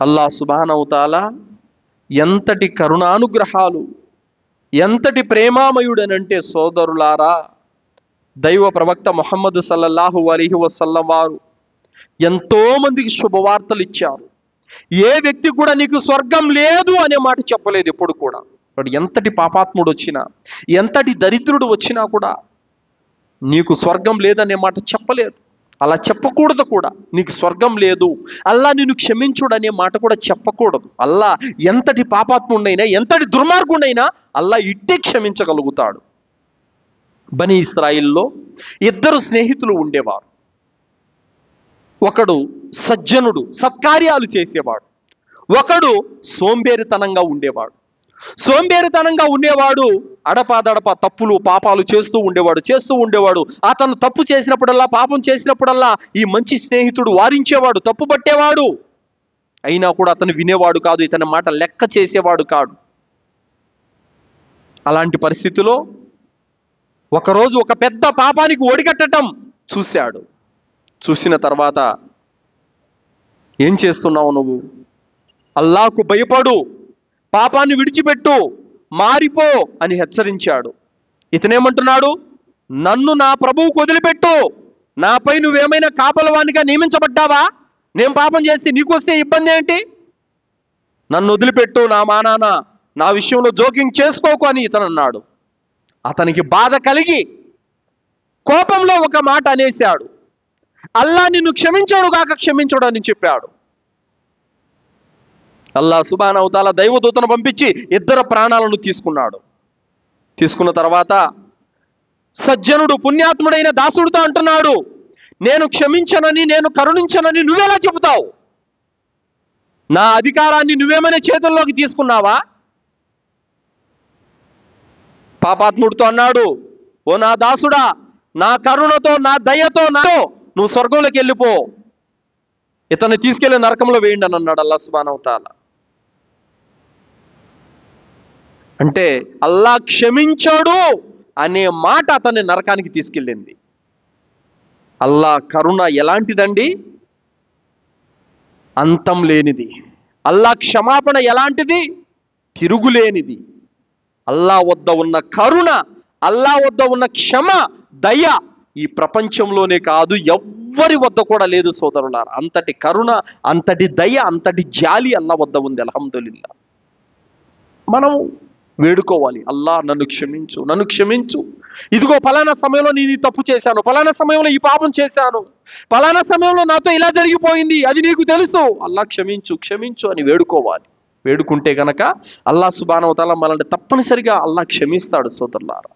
అల్లా సుబానవుతాల ఎంతటి కరుణానుగ్రహాలు ఎంతటి ప్రేమామయుడనంటే సోదరులారా దైవ ప్రవక్త మొహమ్మద్ సల్లల్లాహు అలీహి వసల్లం వారు ఎంతో మందికి శుభవార్తలు ఇచ్చారు. ఏ వ్యక్తి కూడా నీకు స్వర్గం లేదు అనే మాట చెప్పలేదు ఎప్పుడు కూడా. వాడు ఎంతటి పాపాత్ముడు వచ్చినా ఎంతటి దరిద్రుడు వచ్చినా కూడా నీకు స్వర్గం లేదనే మాట చెప్పలేదు అలా చెప్పకూడదు కూడా. నీకు స్వర్గం లేదు. అల్లా నిన్ను క్షమించుడు అనే మాట కూడా చెప్పకూడదు. అల్లా ఎంతటి పాపాత్ముడైనా ఎంతటి దుర్మార్గుడైనా అల్లా ఇట్టే క్షమించగలుగుతాడు. బని ఇస్రాయిల్లో ఇద్దరు స్నేహితులు ఉండేవారు. ఒకడు సజ్జనుడు సత్కార్యాలు చేసేవాడు. ఒకడు సోంబేరితనంగా ఉండేవాడు. సోంబేరితనంగా ఉండేవాడు అడపాదడప తప్పులు పాపాలు చేస్తూ ఉండేవాడు చేస్తూ ఉండేవాడు. అతను తప్పు చేసినప్పుడల్లా పాపం చేసినప్పుడల్లా ఈ మంచి స్నేహితుడు వారించేవాడు తప్పు పట్టేవాడు. అయినా కూడా అతను వినేవాడు కాదు ఇతని మాట లెక్క చేసేవాడు కాడు. అలాంటి పరిస్థితిలో ఒకరోజు ఒక పెద్ద పాపానికి ఒడిగట్టడం చూశాడు. చూసిన తర్వాత ఏం చేస్తున్నావు నువ్వు? అల్లాకు భయపడు. పాపాన్ని విడిచిపెట్టు మారిపో అని హెచ్చరించాడు. ఇతనేమంటున్నాడు? నన్ను నా ప్రభువుకు వదిలిపెట్టు. నాపై నువ్వేమైనా కాపలవానిగా నియమించబడ్డావా? నేను పాపం చేసి నీకు వస్తే ఇబ్బంది ఏంటి? నన్ను వదిలిపెట్టు నా మానాన నా విషయంలో జోక్యం చేసుకోకు అని ఇతను అన్నాడు అతనికి బాధ కలిగి కోపంలో ఒక మాట అనేశాడు. అల్లా నిన్ను క్షమించాడు కాక క్షమించడు అని చెప్పాడు. అల్లా సుబాన్ అవుతాల దైవదూతను పంపించి ఇద్దరు ప్రాణాలను తీసుకున్నాడు. తీసుకున్న తర్వాత సజ్జనుడు పుణ్యాత్ముడైన దాసుడితో అంటున్నాడు నేను క్షమించనని నేను కరుణించనని నువ్వెలా చెబుతావు? నా అధికారాన్ని నువ్వేమైనా చేతుల్లోకి తీసుకున్నావా? పాపాత్ముడితో అన్నాడు ఓ నా దాసుడా నా కరుణతో నా దయతో నాతో నువ్వు స్వర్గంలోకి వెళ్ళిపో. ఇతన్ని తీసుకెళ్ళి నరకంలో వేయండి అని అన్నాడు అల్లా సుబానవతాల అంటే అల్లా క్షమించాడు అనే మాట అతన్ని నరకానికి తీసుకెళ్ళింది. అల్లా కరుణ ఎలాంటిదండి? అంతం లేనిది. అల్లా క్షమాపణ ఎలాంటిది? తిరుగులేనిది. అల్లా వద్ద ఉన్న కరుణ అల్లా వద్ద ఉన్న క్షమ దయ ఈ ప్రపంచంలోనే కాదు ఎవ్వరి వద్ద కూడా లేదు సోదరులారా. అంతటి కరుణ అంతటి దయ అంతటి జాలి అల్లా వద్ద ఉంది అలహందుల్లా మనం వేడుకోవాలి. అల్లా నన్ను క్షమించు నన్ను క్షమించు. ఇదిగో ఫలానా సమయంలో నేను ఈ తప్పు చేశాను. ఫలానా సమయంలో ఈ పాపం చేశాను. ఫలానా సమయంలో నాతో ఇలా జరిగిపోయింది. అది నీకు తెలుసు. అల్లా క్షమించు క్షమించు అని వేడుకోవాలి. వేడుకుంటే గనక అల్లా సుబానవతాల మనల్ని తప్పనిసరిగా అల్లా క్షమిస్తాడు సోదరులారా.